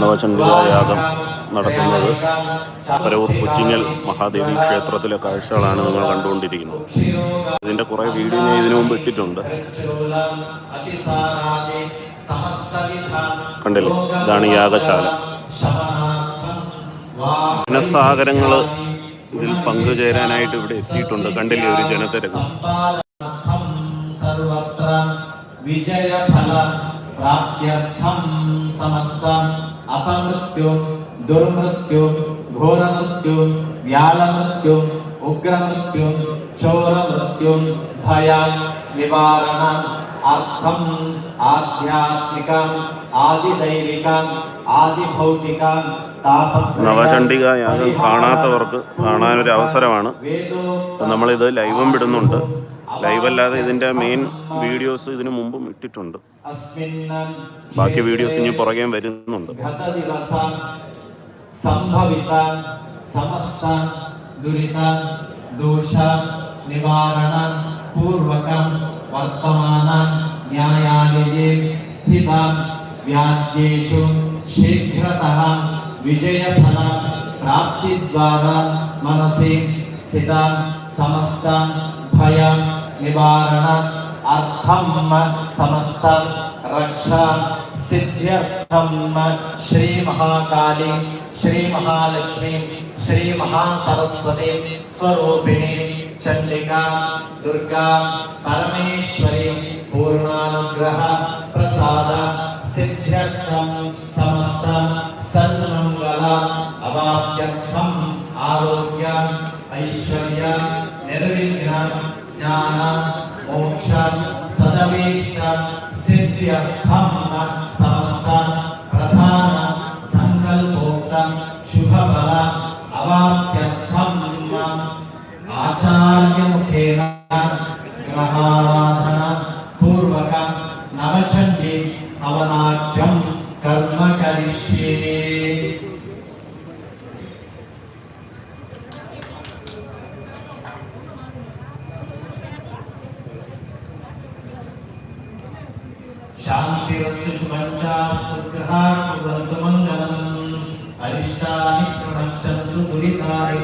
നവചണ്ഡികായാഗം നടത്തുന്നത് പരവൂർ പുറ്റിങ്ങൽ മഹാദേവി ക്ഷേത്രത്തിലെ കാഴ്ചകളാണ് നിങ്ങൾ കണ്ടുകൊണ്ടിരിക്കുന്നത്. ഇതിന്റെ കുറേ വീഡിയോ ഞാൻ ഇതിനു മുമ്പ് ഇട്ടിട്ടുണ്ട്. കണ്ടില്ലേ? ഇതാണ് യാഗശാല ജനസാഗരങ്ങൾ ഇതിൽ പങ്കുചേരാനായിട്ട് ഇവിടെ എത്തിയിട്ടുണ്ട്. കണ്ടില്ലേ? ഒരു ജനത്തിരക്ക് വിജയഫല. പ്രാപ്ത്യർത്ഥം സമസ്തം അപമൃത്യും ദുർമൃത്യും ഘോരമൃത്യും വ്യാളമൃത്യും ഉഗ്രമൃത്യും ക്ഷോരമൃത്യും ഭയ നിവാരണം അർത്ഥം ആധ്യാത്മികം ആദിദൈവികം ആദിഭൗതികം നവചണ്ഡിക യാഗം കാണാത്തവർക്ക് കാണാനൊരു അവസരമാണ് നമ്മളിത് ലൈവും വിടുന്നുണ്ട്. ലൈവ് അല്ലാതെ ഇതിന്റെ മെയിൻ വീഡിയോസ് ഇതിനു മുമ്പും ഇട്ടിട്ടുണ്ട്. അസ്മിന്നൻ ബാക്കി വീഡിയോസ് ഇനി പുറകെ വരുന്നുണ്ട് ഗതദിവസം സംഭവിത സമസ്ത ദുരിത ദോഷ നിവാരണ പൂർവകം വർത്തമാന ന്യായാലയെ സ്ഥിത വ്യാജ്യേഷു ശീഘ്രതഃ വിജയഫല പ്രാപ്തിദ്വാര മനസി സ്ഥിത സമസ്ത ഭയ निवारण अर्थम समस्त रक्षा सिद्ध्यर्थम। श्री महाकाली, श्री महालक्ष्मी, श्री महासरस्वती स्वरूपिणी चंडिका दुर्गा, परमेश्वरी, पूर्णानुग्रह, प्रसाद, सिद्ध्यर्थम। समस्त सन्मंगल अवाप्यर्थम आरोग्य, ऐश्वर्य, निर्विघ्न జ్ఞాన మోక్ష సదవేష్ట శిష్య కర్మ సమస్త ప్రధాన సంకల్పోక్త శుభఫల అవాప్యర్థం ఆచార్యముఖేన గ్రహారాధన పూర్వక నవచండి హవనాఖ్యం కర్మ కరిష్యే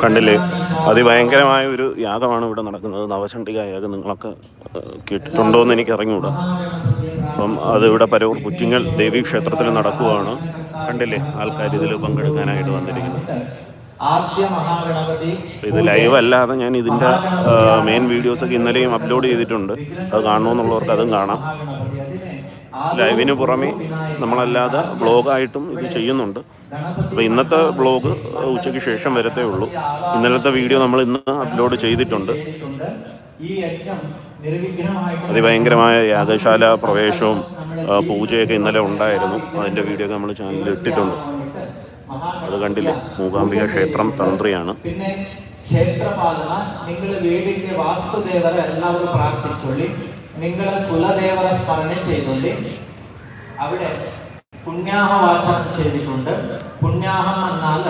കണ്ടില്ലേ? അതിഭയങ്കരമായ ഒരു യാഗമാണ് ഇവിടെ നടക്കുന്നത്. നവചണ്ഡിക യാഗം നിങ്ങളൊക്കെ കേട്ടിട്ടുണ്ടോ എന്ന് എനിക്ക് അറിഞ്ഞുകൂടാ അപ്പം അത് ഇവിടെ പരവൂർ പുറ്റിങ്ങൽ ദേവീക്ഷേത്രത്തിൽ നടക്കുവാണ്. കണ്ടില്ലേ? ആൾക്കാർ ഇതിൽ പങ്കെടുക്കാനായിട്ട് വന്നിരിക്കുന്നു ഇത് ലൈവ് അല്ലാതെ ഞാൻ ഇതിന്റെ മെയിൻ വീഡിയോസൊക്കെ ഇന്നലെയും അപ്ലോഡ് ചെയ്തിട്ടുണ്ട്. അത് കാണണമെന്നുള്ളവർക്ക് അതും കാണാം. ലൈവിന് പുറമെ നമ്മളല്ലാതെ ബ്ലോഗായിട്ടും ഇത് ചെയ്യുന്നുണ്ട്. അപ്പോൾ ഇന്നത്തെ ബ്ലോഗ് ഉച്ചയ്ക്ക് ശേഷം വരത്തേ ഉള്ളൂ. ഇന്നലത്തെ വീഡിയോ നമ്മൾ ഇന്ന് അപ്ലോഡ് ചെയ്തിട്ടുണ്ട്. അതിഭയങ്കരമായ യാഗശാല പ്രവേശവും പൂജയൊക്കെ ഇന്നലെ ഉണ്ടായിരുന്നു. അതിന്റെ വീഡിയോ ഒക്കെ നമ്മൾ ചാനലിൽ ഇട്ടിട്ടുണ്ട്. അത് കണ്ടില്ലേ? മൂകാംബിക ക്ഷേത്രം തന്ത്രിയാണ്. പിന്നെ ക്ഷേത്രപാലന നിങ്ങൾ വീടിന്റെ വാസ്തുദേവത എല്ലാവരും പ്രാർത്ഥിച്ചൊള്ളി. നിങ്ങളെ കുലദേവത സ്മരണ ചെയ്തില്ലേ അവിടെ പുണ്യാഹവാചം ചെയ്തിട്ടുണ്ട്. പുണ്യാഹം എന്നാൽ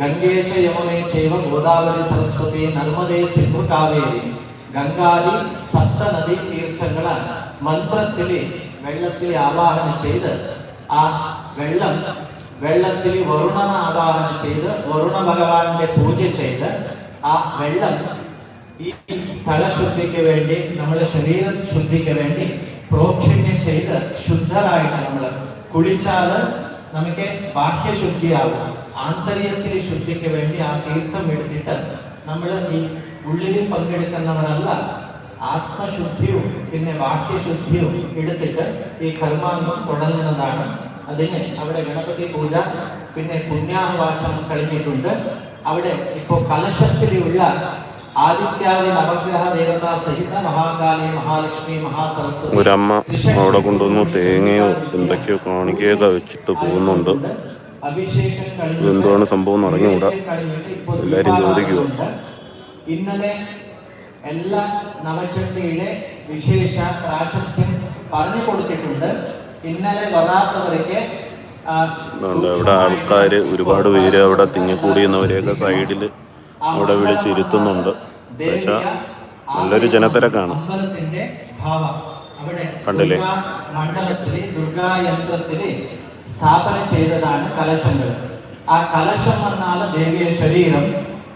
ഗംഗേച്ച യമുനെ ചെയ്വ ഗോദാവരി സരസ്വതി നർമ്മദേ സിന്ധു കാവേരി ഗംഗാദി സപ്തനദി തീർത്ഥങ്ങളെ മന്ത്രത്തിൽ വെള്ളത്തിൽ ആവാഹനം ചെയ്ത് ആ വെള്ളം വെള്ളത്തിൽ വരുണന ആവാഹനം ചെയ്ത് വരുണ ഭഗവാന്റെ പൂജ ചെയ്ത് ആ വെള്ളം ഈ സ്ഥലശുദ്ധിക്ക് വേണ്ടി നമ്മുടെ ശരീരം ശുദ്ധിക്ക് വേണ്ടി പ്രോക്ഷണ്യം ചെയ്ത് ശുദ്ധരായിട്ട് നമ്മൾ കുളിച്ചാൽ നമുക്ക് ബാഹ്യശുദ്ധിയാകും. ആന്തരികത്തിൽ ശുദ്ധിക്ക് വേണ്ടി ആ തീർത്ഥം എടുത്തിട്ട് നമ്മൾ ഈ ഉള്ളിൽ പങ്കെടുക്കുന്നവരല്ല ആത്മശുദ്ധിയും പിന്നെ ബാഹ്യശുദ്ധിയും എടുത്തിട്ട് ഈ കർമാംഗം തുടങ്ങുന്നതാണ്. അതിന് അവിടെ ഗണപതി പൂജ പിന്നെ പുണ്യാഹവാചം കഴിഞ്ഞിട്ടുണ്ട്. അവിടെ ഇപ്പോൾ കലശത്തിലുള്ള ആദിത്യാദി നവഗ്രഹ ദേവത സഹിത മഹാകാലി മഹാലക്ഷ്മി മഹാസരസ്വതി ഒരമ്മ അവിടെ കൊണ്ടുവന്നു തേങ്ങയോ എന്തൊക്കെയോ കാണിക്കുക വെച്ചിട്ട് പോകുന്നുണ്ട്. ഇതെന്താണ് സംഭവം എന്ന് അറിഞ്ഞുകൂടാ. എല്ലാരും ചോദിക്കുക ഇന്നലെ എല്ലാ നവചണ്ഡിയുടെ വിശേഷ പ്രാശസ്ത്യം പറഞ്ഞു കൊടുത്തിട്ടുണ്ട്. ഇന്നലെ വരാത്തവർക്ക് അവിടെ ആൾക്കാർ ഒരുപാട് പേര് അവിടെ തിങ്ങിക്കൂടിയുന്നവരെയൊക്കെ സൈഡിൽ അവിടെ വിളിച്ചിരുത്തുന്നുണ്ട്. വെച്ചാൽ നല്ലൊരു ജനത്തിരക്കാണ്. കണ്ടില്ലേ? മണ്ഡലത്തിലെ മണ്ഡലത്തിൽ ദുർഗാ യന്ത്രത്തിൽ സ്ഥാപനം ചെയ്തതാണ് കലശങ്ങൾ. ആ കലശം എന്നാണ് ദേവിയ ശരീരം.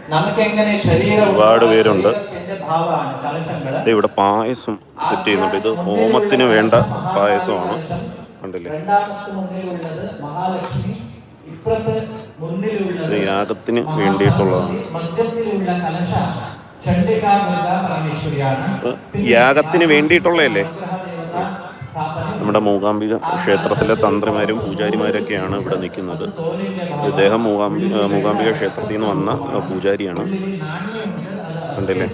നമുക്കെങ്ങനെ ശരീരം ഒരുപാട് പേരുണ്ട്. ഇവിടെ പായസം സെറ്റ് ചെയ്യുന്നുണ്ട്. ഇത് ഹോമത്തിന് വേണ്ട പായസമാണ്. കണ്ടില്ലേ? ഇത് യാഗത്തിന് വേണ്ടിയിട്ടുള്ളതാണ്. യാഗത്തിന് വേണ്ടിയിട്ടുള്ളതല്ലേ? നമ്മുടെ മൂകാംബിക ക്ഷേത്രത്തിലെ തന്ത്രിമാരും പൂജാരിമാരൊക്കെയാണ് ഇവിടെ നിൽക്കുന്നത്. ഇദ്ദേഹം മൂകാംബി മൂകാംബിക ക്ഷേത്രത്തിൽ നിന്ന് വന്ന പൂജാരിയാണ്. കണ്ടില്ലേ?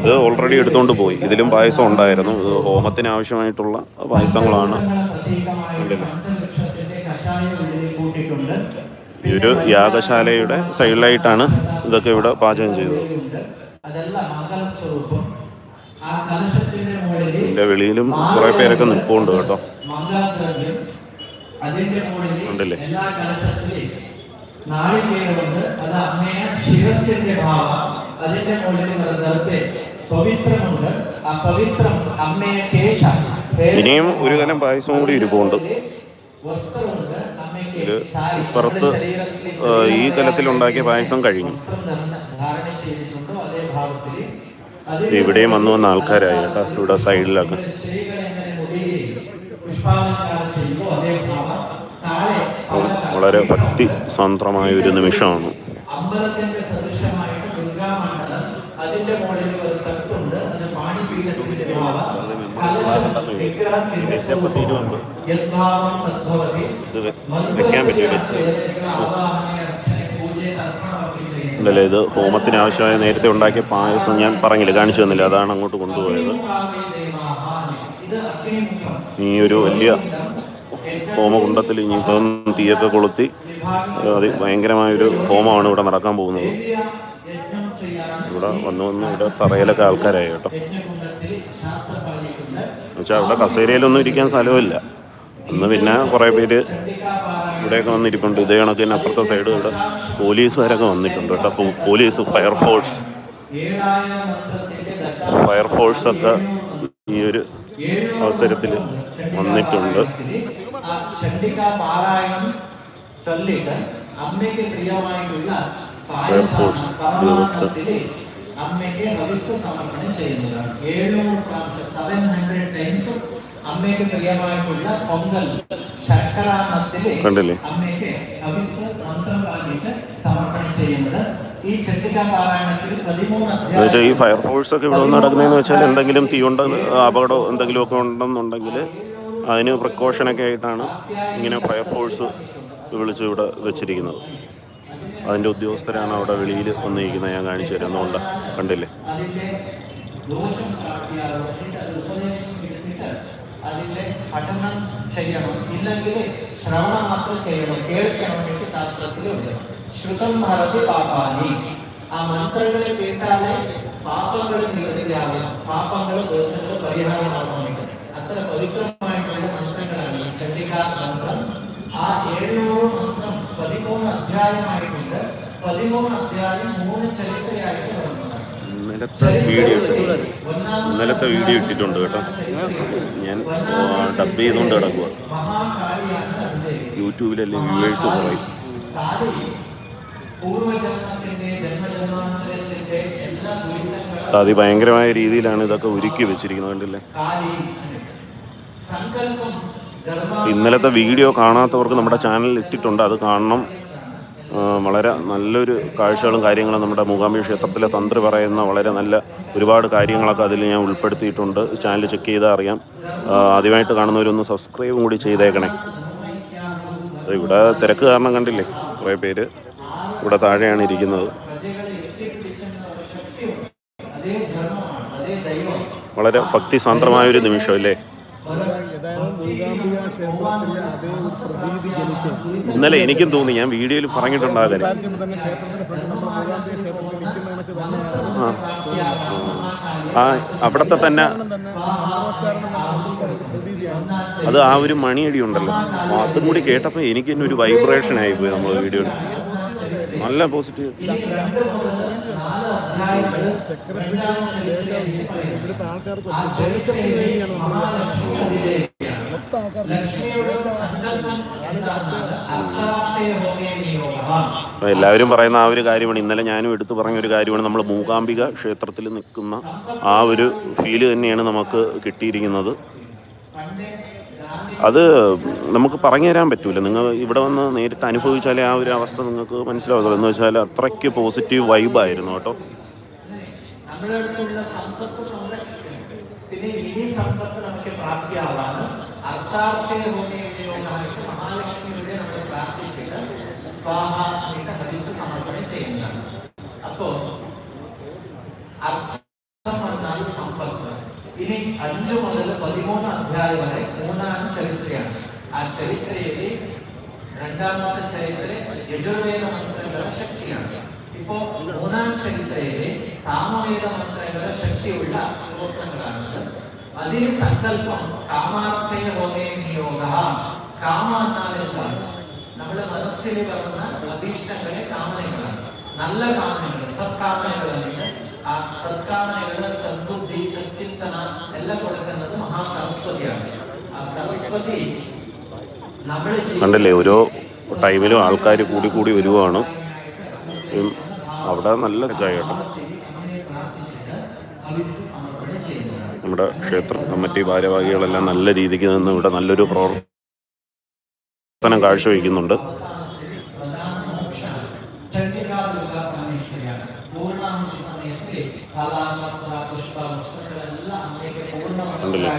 ഇത് ഓൾറെഡി എടുത്തുകൊണ്ട് പോയി. ഇതിലും പായസം ഉണ്ടായിരുന്നു. ഇത് ഹോമത്തിന് ആവശ്യമായിട്ടുള്ള പായസങ്ങളാണ്. പ്രതീകമായ ഈ ഒരു യാഗശാലയുടെ സൈഡിലായിട്ടാണ് ഇതൊക്കെ ഇവിടെ പാചകം ചെയ്തത്. ഇതിന്റെ വെളിയിലും കുറേ പേരൊക്കെ നിൽപ്പുണ്ട് കേട്ടോ. ഉണ്ടല്ലേ? അതിന്റെ ആ ഇനിയും ഒരു കലം പായസം കൂടി ഇരിപ്പുണ്ട്. ഇത് ഇപ്പുറത്ത് ഈ കലത്തിലുണ്ടാക്കിയ പായസം കഴിഞ്ഞു. ഇവിടെയും വന്നു വന്ന ആൾക്കാരായി കേട്ടോ. ഇവിടെ സൈഡിലൊക്കെ. വളരെ ഭക്തി സ്വന്തമായ ഒരു നിമിഷമാണ്. അതിന്റെ മുകളിൽ ഒരു തട്ടുണ്ട്. അത് പാണിപീഠത്തിന്റെ ഇത് വെക്കാൻ പറ്റിയ ഉണ്ടല്ലേ? ഹോമത്തിന് ആവശ്യമായ നേരത്തെ ഉണ്ടാക്കിയ പായസം ഞാൻ പറഞ്ഞില്ല? കാണിച്ചു തന്നില്ല? അതാണ് അങ്ങോട്ട് കൊണ്ടുപോയത്. ഈ ഒരു വലിയ ഹോമകുണ്ടത്തിൽ ഇനിയിപ്പം തീയൊക്കെ കൊളുത്തി അത് ഭയങ്കരമായൊരു ഹോമമാണ് ഇവിടെ നടക്കാൻ പോകുന്നത്. ഇവിടെ വന്ന് വന്ന് ഇവിടെ തറയിലൊക്കെ ആൾക്കാരായി കേട്ടോ. എന്നുവെച്ചാൽ അവിടെ കസേരയിലൊന്നും ഇരിക്കാൻ സ്ഥലമില്ല അന്ന് പിന്നെ കുറേ പേര് ഇവിടെയൊക്കെ വന്നിരിപ്പുണ്ട്. ഇതേ കണക്കിന് അപ്പുറത്തെ സൈഡ് ഇവിടെ പോലീസുകാരൊക്കെ വന്നിട്ടുണ്ട് കേട്ടോ. പോലീസ് ഫയർഫോഴ്സ് ഫയർഫോഴ്സൊക്കെ ഈ ഒരു അവസരത്തിൽ വന്നിട്ടുണ്ട്. ഫയർഫോഴ്സ് ഉദ്യോഗസ്ഥർ. അമ്മയ്ക്ക് ഹവിസ് സമർപ്പണം ചെയ്യുന്നതാണ്. ഏഴുനൂറ് പ്രാവശ്യം സെവൻ ഹൺഡ്രഡ് ടൈംസ് അമ്മയ്ക്ക് പ്രിയമായിട്ടുള്ള പൊങ്കൽ കണ്ടില്ലേ? അമ്മയ്ക്ക് ഹവിസ് മന്ത്രം പറഞ്ഞിട്ട് സമർപ്പണം ചെയ്യുന്നത്. ഈ ഫയർ ഫോഴ്സ് ഒക്കെ ഇവിടെ നടക്കുന്നതെന്ന് വെച്ചാൽ എന്തെങ്കിലും തീ ഉണ്ട് എന്തെങ്കിലും ഒക്കെ ഉണ്ടെന്നുണ്ടെങ്കിൽ അതിന് പ്രിക്കോഷനൊക്കെ ആയിട്ടാണ് ഇങ്ങനെ ഫയർഫോഴ്സ് വിളിച്ച് ഇവിടെ വെച്ചിരിക്കുന്നത്. അതിന്റെ ഉദ്യോഗസ്ഥരാണ് അവിടെ വെളിയിൽ വന്നിരിക്കുന്നത്. ഞാൻ കാണിച്ചു തരാം. അതുകൊണ്ട് കണ്ടില്ലേ? ദോഷം പഠനം ഇല്ലെങ്കിൽ മാത്രം ചെയ്യണം. ആ പാപങ്ങൾ അത്ര മന്ത്രങ്ങളാണ് ആ അധ്യായമായിട്ടുണ്ട് ഇന്നലത്തെ വീഡിയോ ഇട്ടിട്ടുണ്ട് ഇന്നലത്തെ വീഡിയോ ഇട്ടിട്ടുണ്ട് കേട്ടോ. ഞാൻ ഡബ് ചെയ്തുകൊണ്ട് കിടക്കുക യൂട്യൂബിലല്ലേ വ്യൂവേഴ്സ് കുറയും അതിഭയങ്കരമായ രീതിയിലാണ് ഇതൊക്കെ ഒരുക്കി വെച്ചിരിക്കുന്നത് കണ്ടില്ലേ? ഇന്നലത്തെ വീഡിയോ കാണാത്തവർക്ക് നമ്മുടെ ചാനലിൽ ഇട്ടിട്ടുണ്ട്. അത് കാണണം. വളരെ നല്ലൊരു കാഴ്ചകളും കാര്യങ്ങളും നമ്മുടെ മൂകാംബി ക്ഷേത്രത്തിലെ തന്ത്രി പറയുന്ന വളരെ നല്ല ഒരുപാട് കാര്യങ്ങളൊക്കെ അതിൽ ഞാൻ ഉൾപ്പെടുത്തിയിട്ടുണ്ട്. ചാനൽ ചെക്ക് ചെയ്താൽ അറിയാം. ആദ്യമായിട്ട് കാണുന്നവരൊന്ന് സബ്സ്ക്രൈബും കൂടി ചെയ്തേക്കണേ. ഇവിടെ തിരക്ക് കാരണം കണ്ടില്ലേ? കുറേ പേര് ഇവിടെ താഴെയാണ് ഇരിക്കുന്നത്. വളരെ ഭക്തിസാന്ദ്രമായൊരു നിമിഷം അല്ലേ ഏതായാലും മൂകാംബിക ക്ഷേത്രത്തിന്റെ അതേ ഒരു പ്രതീതി ജനിക്കും ഇന്നലെ എനിക്കും തോന്നി ഞാൻ വീഡിയോയിൽ പറഞ്ഞിട്ടുണ്ടാകാൻ ആ അവിടത്തെ തന്നെ അത് ആ ഒരു മണിയടി ഉണ്ടല്ലോ. അതും കൂടി കേട്ടപ്പോൾ എനിക്ക് തന്നെ ഒരു വൈബ്രേഷൻ ആയിപ്പോയി നമ്മൾ വീഡിയോയിൽ നല്ല പോസിറ്റീവ് എല്ലാവരും പറയുന്ന ആ ഒരു കാര്യമാണ്. ഇന്നലെ ഞാനും എടുത്തു പറഞ്ഞ ഒരു കാര്യമാണ്. നമ്മൾ മൂകാംബിക ക്ഷേത്രത്തിൽ നിൽക്കുന്ന ആ ഒരു ഫീൽ തന്നെയാണ് നമുക്ക് കിട്ടിയിരിക്കുന്നത്. അത് നമുക്ക് പറഞ്ഞു തരാൻ പറ്റൂല. നിങ്ങൾ ഇവിടെ വന്ന് നേരിട്ട് അനുഭവിച്ചാലേ ആ ഒരു അവസ്ഥ നിങ്ങൾക്ക് മനസ്സിലാവത്തുള്ളൂ. എന്ന് വെച്ചാൽ അത്രയ്ക്ക് പോസിറ്റീവ് വൈബായിരുന്നു കേട്ടോ. പിന്നെ സമ്പത്ത് നമുക്ക് പ്രാപ്തിയാവാണ് അർത്ഥാർത്ഥേ ഹോമേ നിയോഗമായിട്ട് മഹാലക്ഷ്മിയുടെ നമ്മൾ പ്രാർത്ഥിച്ചിട്ട് സ്വാഹ എന്നിട്ട് ഹരിസ് സമർപ്പണം ചെയ്യുന്നതാണ് അപ്പോ അർത്ഥം വന്നാൽ സമ്പത്ത് ഇനി അഞ്ചു മുതൽ പതിമൂന്ന് അധ്യായം വരെ മൂന്നാം ചരിത്രയാണ് ആ ചരിത്രയിലെ രണ്ടാമത്തെ ചരിത്ര യജുർവേദ മന്ത്രങ്ങളുടെ ശക്തിയാണ് ഇപ്പോ മൂന്നാം ചരിത്രയിലെ സാമവേദ മന്ത്രങ്ങളുടെ ശക്തിയുള്ള ശ്ലോകങ്ങളാണ് അതിന് സങ്കല്പം. കാമാർത്ഥയ ഹോമേ നിയോഗ. കാമ എന്നാൽ എന്താണ് നമ്മുടെ മനസ്സിൽ വരുന്ന അഭീഷ്ടങ്ങളെ കാമനകളാണ്. നല്ല കാമനകൾ സത്കാമനകളാണ് ആ സത്കാമനകൾ സദ്ബുദ്ധി സച്ചിന്തന എല്ലാം കൊടുക്കുന്നത് മഹാസരസ്വതിയാണ്. ആ സരസ്വതി കണ്ടല്ലേ ഓരോ ടൈമിലും ആൾക്കാർ കൂടി കൂടി വരുവാണ്. അവിടെ നല്ല കേട്ടോ. നമ്മുടെ ക്ഷേത്ര കമ്മിറ്റി ഭാരവാഹികളെല്ലാം നല്ല രീതിക്ക് നിന്ന് ഇവിടെ നല്ലൊരു പ്രവർത്തനം കാഴ്ചവെക്കുന്നുണ്ട് ഉണ്ടല്ലേ?